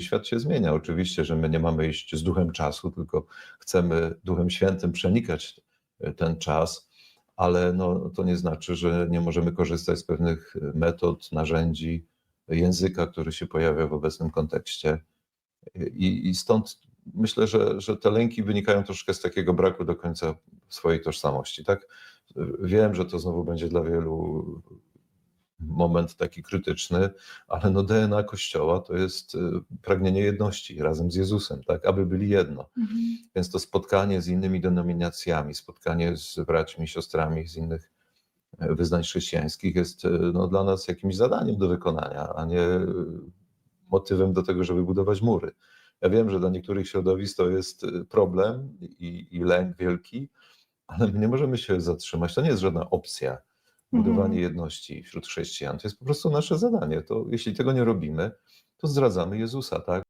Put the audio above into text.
Świat się zmienia. Oczywiście, że my nie mamy iść z duchem czasu, tylko chcemy duchem świętym przenikać ten czas, ale no, to nie znaczy, że nie możemy korzystać z pewnych metod, narzędzi, języka, który się pojawia w obecnym kontekście. I, i stąd myślę, że, że te lęki wynikają troszkę z takiego braku do końca swojej tożsamości. Tak? Wiem, że to znowu będzie dla wielu moment taki krytyczny, ale no DNA Kościoła to jest y, pragnienie jedności razem z Jezusem, tak, aby byli jedno. Mhm. Więc to spotkanie z innymi denominacjami, spotkanie z braćmi, siostrami z innych e, wyznań chrześcijańskich jest e, no, dla nas jakimś zadaniem do wykonania, a nie e, motywem do tego, żeby budować mury. Ja wiem, że dla niektórych środowisk to jest problem i, i lęk wielki, ale my nie możemy się zatrzymać. To nie jest żadna opcja budowanie Mhm. jedności wśród chrześcijan. To jest po prostu nasze zadanie. To jeśli tego nie robimy, to zdradzamy Jezusa, tak?